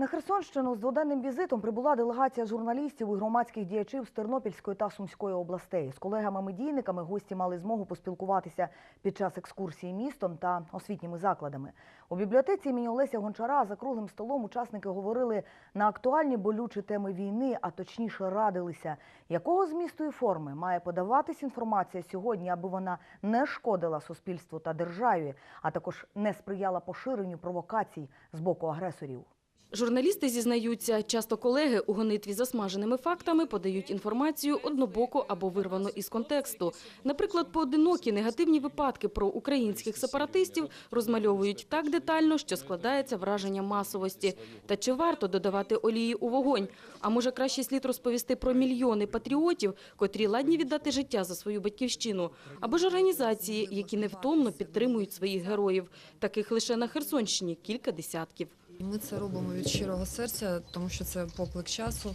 На Херсонщину з дводенним візитом прибула делегація журналістів і громадських діячів з Тернопільської та Сумської областей. З колегами-медійниками гості мали змогу поспілкуватися під час екскурсії містом та освітніми закладами. У бібліотеці імені Олеся Гончара за круглим столом учасники говорили на актуальні болючі теми війни, а точніше радилися, якого змісту і форми має подаватись інформація сьогодні, аби вона не шкодила суспільству та державі, а також не сприяла поширенню провокацій з боку агресорів. Журналісти зізнаються, часто колеги у гонитві за смаженими фактами подають інформацію однобоко або вирвано із контексту. Наприклад, поодинокі негативні випадки про українських сепаратистів розмальовують так детально, що складається враження масовості. Та чи варто додавати олії у вогонь? А може краще слід розповісти про мільйони патріотів, котрі ладні віддати життя за свою батьківщину, або ж організації, які невтомно підтримують своїх героїв. Таких лише на Херсонщині кілька десятків. Ми це робимо від щирого серця, тому що це поклик часу,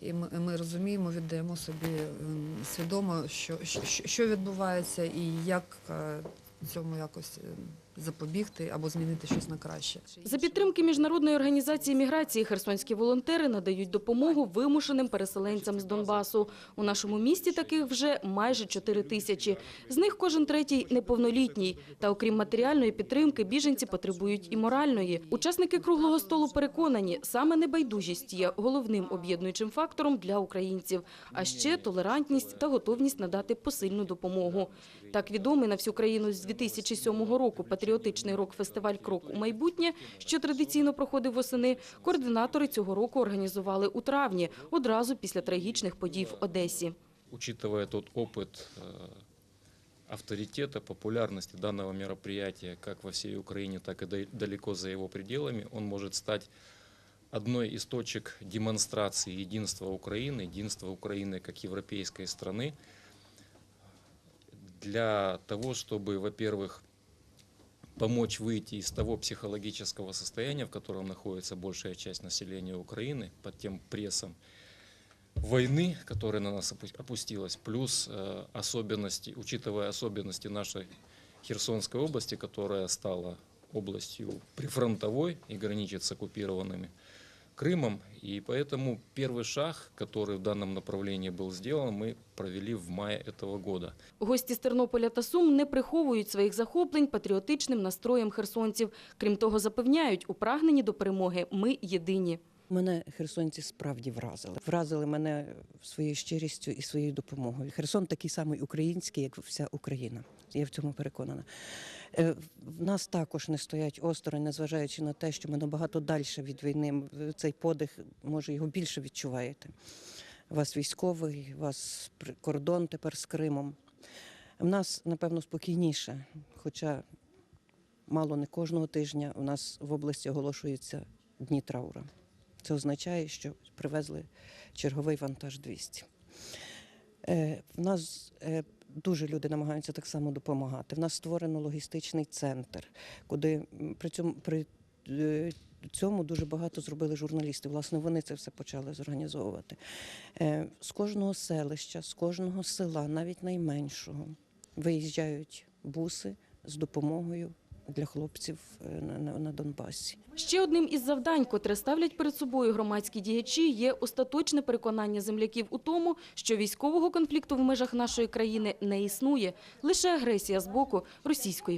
і ми, ми розуміємо, віддаємо собі ем, свідомо, що, що, відбувається і як е, цьому якось ем, запобігти або змінити щось на краще. За підтримки міжнародної організації міграції херсонські волонтери надають допомогу вимушеним переселенцям з Донбасу. У нашому місті таких вже майже 4 тисячі. З них кожен третій неповнолітній. Та окрім матеріальної підтримки, біженці потребують і моральної. Учасники круглого столу переконані, саме небайдужість є головним об'єднуючим фактором для українців, а ще толерантність та готовність надати посильну допомогу. Так відомий на всю країну з 2007 року патріотичний рок-фестиваль «Крок у майбутнє», що традиційно проходив восени, координатори цього року організували у травні, одразу після трагічних подій в Одесі. учитывая тот опыт э, авторитета, популярности данного мероприятия как во всей Украине, так и да- далеко за его пределами, он может стать одной из точек демонстрации единства Украины, единства Украины как европейской страны, для того, чтобы, во-первых, помочь выйти из того психологического состояния, в котором находится большая часть населения Украины, под тем прессом, войны, которая на нас опу- опустилась, плюс э, особенности, учитывая особенности нашей Херсонской области, которая стала областью прифронтовой и граничит с оккупированными Крымом. И поэтому первый шаг, который в данном направлении был сделан, мы провели в мае этого года. Гості з Тернополя та Сум не приховують своїх захоплень патріотичним настроєм херсонців. Крім того, запевняють, у прагненні до перемоги ми єдині. Мене херсонці справді вразили. Вразили мене своєю щирістю і своєю допомогою. Херсон такий самий український, як вся Україна. Я в цьому переконана. Е, В нас також не стоять осторонь, незважаючи на те, що ми набагато далі від війни. Цей подих, може, його більше відчуваєте. Вас військовий, вас кордон тепер з Кримом. В нас, напевно, спокійніше, хоча мало не кожного тижня у нас в області оголошуються дні траура. Це означає, що привезли черговий вантаж 200. Е, в нас е, дуже люди намагаються так само допомагати. В нас створено логістичний центр, куди при цьому при е, цьому дуже багато зробили журналісти. Власне, вони це все почали зорганізовувати. Е, з кожного селища, з кожного села, навіть найменшого, виїжджають буси з допомогою для хлопців е, на, Донбасі. Ще одним із завдань, котре ставлять перед собою громадські діячі, є остаточне переконання земляків у тому, що військового конфлікту в межах нашої країни не існує, лише агресія з боку Російської